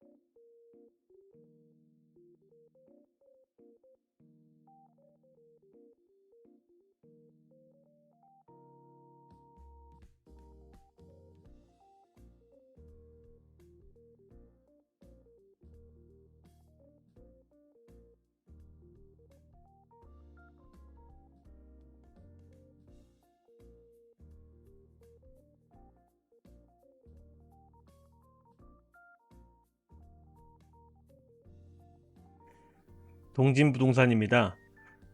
Thank you. 동진부동산입니다.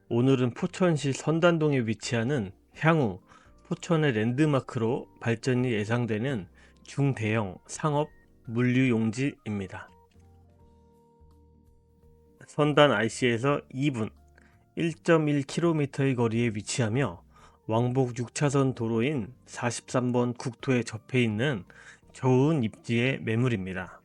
오늘은 포천시 선단동에 위치하는 향후 포천의 랜드마크로 발전이 예상되는 중대형 상업 물류용지입니다. 선단 IC에서 2분 1.1km의 거리에 위치하며 왕복 6차선 도로인 43번 국토에 접해 있는 좋은 입지의 매물입니다.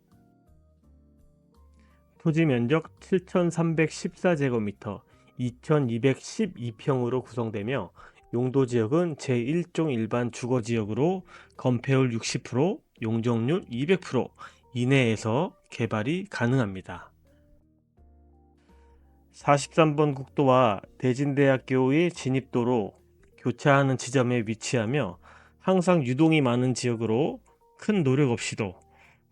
토지 면적 7,314제곱미터, 2,212평으로 구성되며 용도 지역은 제1종 일반 주거 지역으로 건폐율 60%, 용적률 200% 이내에서 개발이 가능합니다. 43번 국도와 대진대학교의 진입도로 교차하는 지점에 위치하며 항상 유동이 많은 지역으로 큰 노력 없이도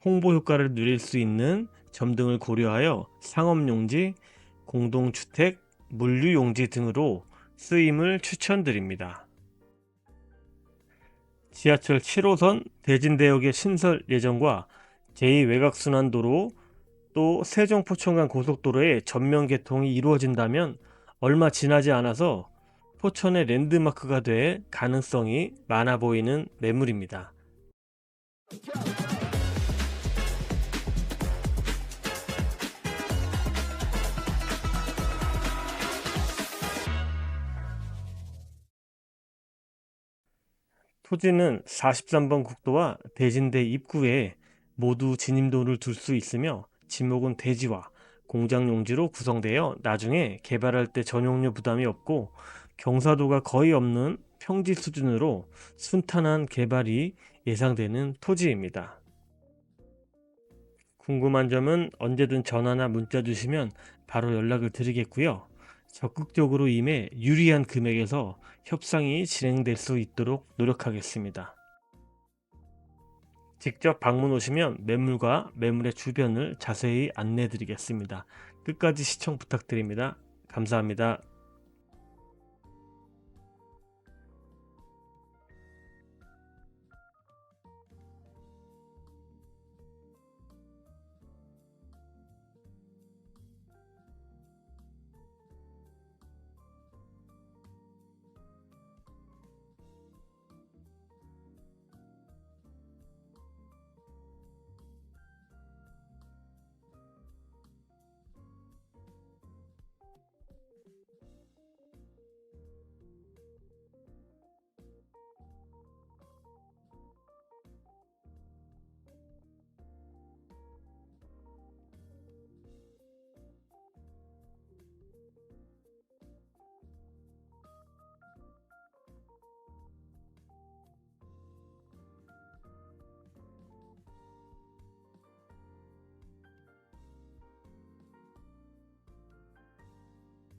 홍보 효과를 누릴 수 있는 점 등을 고려하여 상업용지, 공동주택, 물류용지 등으로 쓰임을 추천드립니다. 지하철 7호선 대진대역의 신설 예정과 제2외곽순환도로 또 세종포천간 고속도로의 전면 개통이 이루어진다면 얼마 지나지 않아서 포천의 랜드마크가 될 가능성이 많아 보이는 매물입니다. 토지는 43번 국도와 대진대 입구에 모두 진입로를 둘 수 있으며 지목은 대지와 공장 용지로 구성되어 나중에 개발할 때 전용료 부담이 없고 경사도가 거의 없는 평지 수준으로 순탄한 개발이 예상되는 토지입니다. 궁금한 점은 언제든 전화나 문자 주시면 바로 연락을 드리겠고요. 적극적으로 임해 유리한 금액에서 협상이 진행될 수 있도록 노력하겠습니다. 직접 방문 오시면 매물과 매물의 주변을 자세히 안내 드리겠습니다. 끝까지 시청 부탁드립니다. 감사합니다.